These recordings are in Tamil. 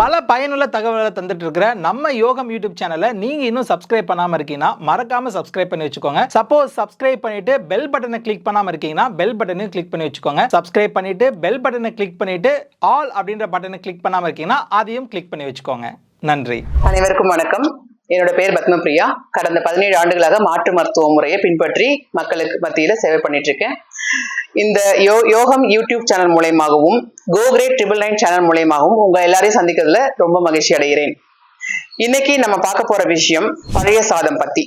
பல பயனுள்ள தகவல்களை தந்துட்டு இருக்கிற நம்ம யோகம் யூடியூப் சேனலை நீங்க இன்னும் சப்ஸ்கிரைப் பண்ணாம இருக்கீங்கன்னா மறக்காம சப்ஸ்கிரைப் பண்ணி வச்சுக்கோங்க. சப்போஸ் சப்ஸ்கிரைப் பண்ணிட்டு பெல் பட்டனை கிளிக் பண்ணாம இருக்கீங்கன்னா பெல் பட்டனையும் கிளிக் பண்ணி வச்சுக்கோங்க. சப்ஸ்கிரைப் பண்ணிட்டு பெல் பட்டனை கிளிக் பண்ணிட்டு ஆல் அப்படின்ற பட்டனை கிளிக் பண்ணாம இருக்கீங்கன்னா அதையும் கிளிக் பண்ணி வச்சுக்கோங்க. நன்றி. அனைவருக்கும் வணக்கம். என்னோட பேர் பத்மபிரியா. கடந்த பதினேழு ஆண்டுகளாக மாற்று மருத்துவ முறையை பின்பற்றி மக்களுக்கு மத்தியில சேவை பண்ணிட்டு இருக்கேன். இந்த யோ யோகம் YouTube channel மூலயமாகவும் go great triple nine channel மூலயமாகவும் உங்க எல்லாரையும் சந்திக்கிறதுல ரொம்ப மகிழ்ச்சி அடைகிறேன். இன்னைக்கு நம்ம பார்க்க போற விஷயம் பழைய சாதம் பத்தி.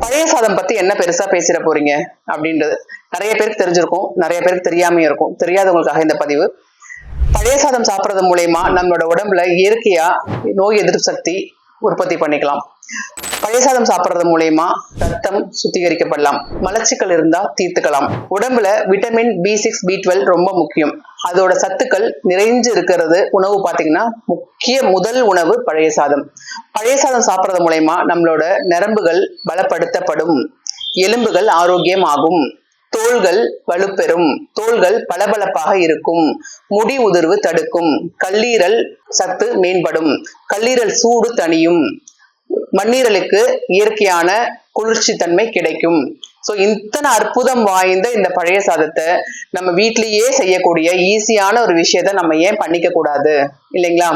பழைய சாதம் பத்தி என்ன பெருசா பேசிட போறீங்க? அப்படின்றது நிறைய பேருக்கு தெரிஞ்சிருக்கும் நிறைய பேருக்கு தெரியாமையும் இருக்கும். தெரியாதவங்களுக்காக இந்த பதிவு. பழைய சாதம் சாப்பிட்றது மூலயமா நம்மளோட உடம்புல இயற்கையா நோய் எதிர்ப்பு சக்தி உற்பத்தி பண்ணிக்கலாம். பழைய சாதம் சாப்பிட்றது மூலயமா ரத்தம் சுத்திகரிக்கப்படலாம். மலச்சிக்கல் இருந்தா தீர்த்துக்கலாம். உடம்புல vitamin B six B twelve ரொம்ப முக்கியம். அதோட சத்துக்கள் நிறைஞ்சு இருக்கிறது உணவு பார்த்தீங்கன்னா முக்கிய முதல் உணவு பழைய சாதம் பழைய சாதம் சாப்பிட்றது மூலயமா நம்மளோட நரம்புகள் பலப்படுத்தப்படும். எலும்புகள் ஆரோக்கியம் ஆகும் தோள்கள் வலுப்பெறும். தோள்கள் பளபளப்பாக இருக்கும். முடி உதிர்வு தடுக்கும். கல்லீரல் சத்து மேம்படும். கல்லீரல் சூடு தணியும். மண்ணீரலுக்கு இயற்கையான குளிர்ச்சி தன்மை கிடைக்கும். ஸோ இத்தனை அற்புதம் வாய்ந்த இந்த பழைய சாதத்தை நம்ம வீட்லேயே செய்யக்கூடிய ஈஸியான ஒரு விஷயத்த நம்ம ஏன் பண்ணிக்க கூடாது? இல்லைங்களா?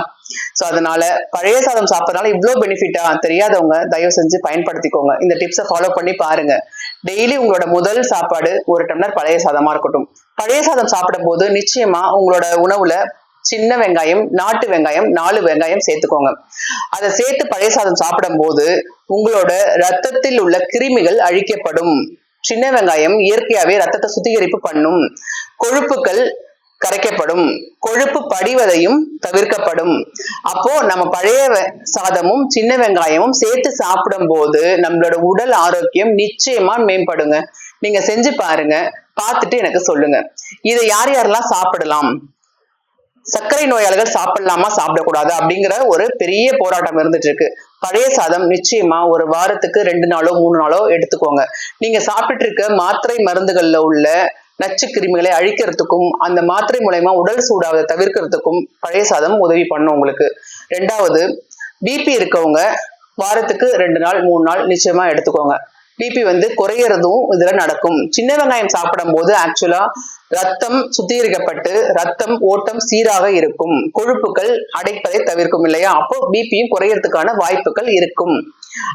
ஸோ அதனால பழைய சாதம் சாப்பிட்றதுனால இவ்வளோ பெனிஃபிட்டா தெரியாதவங்க தயவு செஞ்சு பயன்படுத்திக்கோங்க. இந்த டிப்ஸை ஃபாலோ பண்ணி பாருங்க. டெய்லி உங்களோட முதல் சாப்பாடு ஒரு டம்ளர் பழைய சாதமா இருக்கட்டும். பழைய சாதம் சாப்பிடும் போது நிச்சயமா உங்களோட உணவுல சின்ன வெங்காயம் நாட்டு வெங்காயம் நாலு வெங்காயம் சேர்த்துக்கோங்க. அதை சேர்த்து பழைய சாதம் சாப்பிடும் போது உங்களோட ரத்தத்தில் உள்ள கிருமிகள் அழிக்கப்படும். சின்ன வெங்காயம் இயற்கையாவே ரத்தத்தை சுத்திகரிப்பு பண்ணும். கொழுப்புகள் கரைக்கப்படும். கொழுப்பு படிவதையும் தவிர்க்கப்படும். அப்போ நம்ம பழைய சாதமும் சின்ன வெங்காயமும் சேர்த்து சாப்பிடும் போது நம்மளோட உடல் ஆரோக்கியம் நிச்சயமா மேம்படுங்க. நீங்க செஞ்சு பாருங்க. பார்த்துட்டு எனக்கு சொல்லுங்க. இதை யார் யாரெல்லாம் சாப்பிடலாம்? சர்க்கரை நோயாளிகள் சாப்பிடலாமா சாப்பிடக்கூடாது? அப்படிங்கிற ஒரு பெரிய போராட்டம் இருந்துட்டு இருக்கு பழைய சாதம் நிச்சயமா ஒரு வாரத்துக்கு ரெண்டு நாளோ மூணு நாளோ எடுத்துக்கோங்க. நீங்க சாப்பிட்டுட்டு இருக்க மாத்திரை மருந்துகள்ல உள்ள நச்சு கிருமிகளை அழிக்கிறதுக்கும் அந்த மாத்திரை மூலயமா உடல் சூடாவதை தவிர்க்கிறதுக்கும் பழைய சாதம் உதவி பண்ணும் உங்களுக்கு. ரெண்டாவது பிபி இருக்கவங்க வாரத்துக்கு ரெண்டு நாள் மூணு நாள் நிச்சயமா எடுத்துக்கோங்க. பிபி வந்து குறையறதும் இதுல நடக்கும். சின்ன வெங்காயம் சாப்பிடும் போது ஆக்சுவலா ரத்தம் சுத்திகரிக்கப்பட்டு ரத்தம் ஓட்டம் சீராக இருக்கும். கொழுப்புகள் அடைப்பதை தவிர்க்கும் இல்லையா? அப்போ பிபியும் குறையறதுக்கான வாய்ப்புகள் இருக்கும்.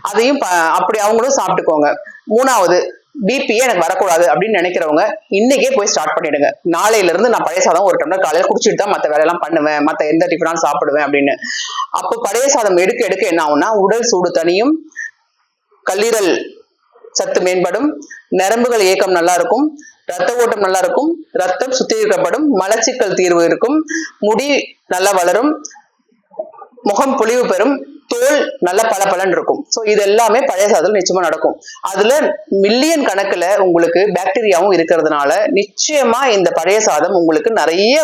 அதையும் அப்படி அவங்களும் சாப்பிட்டுக்கோங்க. மூணாவது பிபியே எனக்கு வரக்கூடாது அப்படின்னு நினைக்கிறவங்க இன்னைக்கே போய் ஸ்டார்ட் பண்ணிடுங்க. நாளையில இருந்து நான் பழைய சாதம் ஒரு டம்ளர் காலையில குடிச்சிட்டு தான் மற்ற வேலையெல்லாம் பண்ணுவேன். மற்ற எந்த டிஃபனாலும் சாப்பிடுவேன் அப்படின்னு. அப்போ பழைய சாதம் எடுக்க எடுக்க என்ன ஆகும்னா உடல் சூடு தனியும் கல்லீரல் சத்து மேம்படும் நரம்புகள் இயக்கம் நல்லா இருக்கும் ரத்த ஓட்டம் நல்லா இருக்கும் ரத்தம் சுத்திகரிக்கப்படும் மலச்சிக்கல் தீர்வு இருக்கும் முடி நல்லா வளரும் முகம் பொலிவு பெறும் தோல் நல்ல பளபளன்னு இருக்கும். ஸோ இது எல்லாமே பழைய சாதத்தில் நிச்சயமா நடக்கும். அதுல மில்லியன் கணக்குல உங்களுக்கு பாக்டீரியாவும் இருக்கிறதுனால நிச்சயமா இந்த பழைய சாதம் உங்களுக்கு நிறைய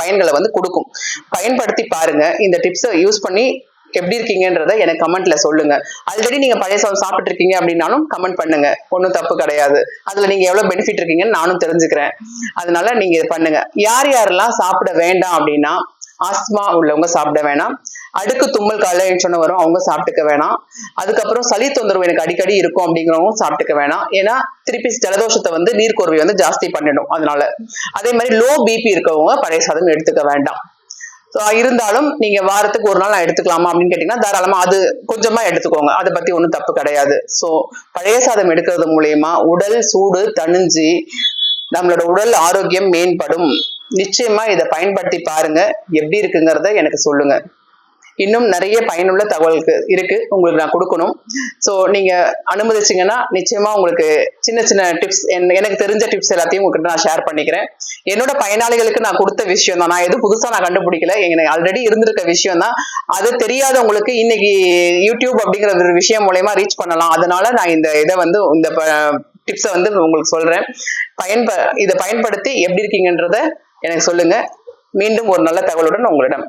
பயன்களை வந்து கொடுக்கும். பயன்படுத்தி பாருங்க. இந்த டிப்ஸை யூஸ் பண்ணி எப்படி இருக்கீங்கன்றத எனக்கு கமெண்ட்ல சொல்லுங்க. ஆல்ரெடி நீங்க பழைய சாதம் சாப்பிட்டு இருக்கீங்க அப்படின்னாலும் கமெண்ட் பண்ணுங்க. ஒன்றும் தப்பு கிடையாது. அதுல நீங்க எவ்வளவு பெனிஃபிட் இருக்கீங்கன்னு நானும் தெரிஞ்சுக்கிறேன். அதனால நீங்க இது பண்ணுங்க. யார் யாரெல்லாம் சாப்பிட வேண்டாம் அப்படின்னா ஆஸ்மா உள்ளவங்க சாப்பிட வேணாம். அடுக்கு தும்மல் காலையில் சொன்ன வரும். அவங்க சாப்பிட்டுக்க வேணாம். அதுக்கப்புறம் சளி தொந்தரவு எனக்கு அடிக்கடி இருக்கும் அப்படிங்கிறவங்க சாப்பிட்டுக்க வேணாம். ஏன்னா திருப்பி ஜலதோஷத்தை வந்து நீர்க்கோர்வை வந்து ஜாஸ்தி பண்ணிடும் அதனால. அதே மாதிரி லோ பிபி இருக்கவங்க பழைய சாதம் எடுத்துக்க வேண்டாம். இருந்தாலும் நீங்க வாரத்துக்கு ஒரு நாள் நான் எடுத்துக்கலாமா அப்படின்னு கேட்டீங்கன்னா தாராளமா அது கொஞ்சமா எடுத்துக்கோங்க. அதை பத்தி ஒன்றும் தப்பு கிடையாது. ஸோ பழைய சாதம் எடுக்கிறது மூலயமா உடல் சூடு தணிஞ்சு நம்மளோட உடல் ஆரோக்கியம் மேம்படும். நிச்சயமா இதை பயன்படுத்தி பாருங்க. எப்படி இருக்குங்கிறத எனக்கு சொல்லுங்க. இன்னும் நிறைய பயனுள்ள தகவலுக்கு இருக்கு. உங்களுக்கு நான் கொடுக்கணும். ஸோ நீங்க அனுமதிச்சிங்கன்னா நிச்சயமா உங்களுக்கு சின்ன சின்ன டிப்ஸ் எனக்கு தெரிஞ்ச டிப்ஸ் எல்லாத்தையும் உங்ககிட்ட நான் ஷேர் பண்ணிக்கிறேன். என்னோட பயனாளிகளுக்கு நான் கொடுத்த விஷயம் தான். நான் எதுவும் புதுசா நான் கண்டுபிடிக்கல. எனக்கு ஆல்ரெடி இருந்திருக்க விஷயம் தான். அது தெரியாதவங்களுக்கு இன்னைக்கு யூடியூப் அப்படிங்கிற ஒரு விஷயம் மூலயமா ரீச் பண்ணலாம். அதனால நான் இந்த இதை வந்து இந்த டிப்ஸை வந்து உங்களுக்கு சொல்றேன். பயன்ப இதை பயன்படுத்தி எப்படி இருக்கீங்கன்றத எனக்கு சொல்லுங்க. மீண்டும் ஒரு நல்ல தகவலுடன் உங்களிடம்.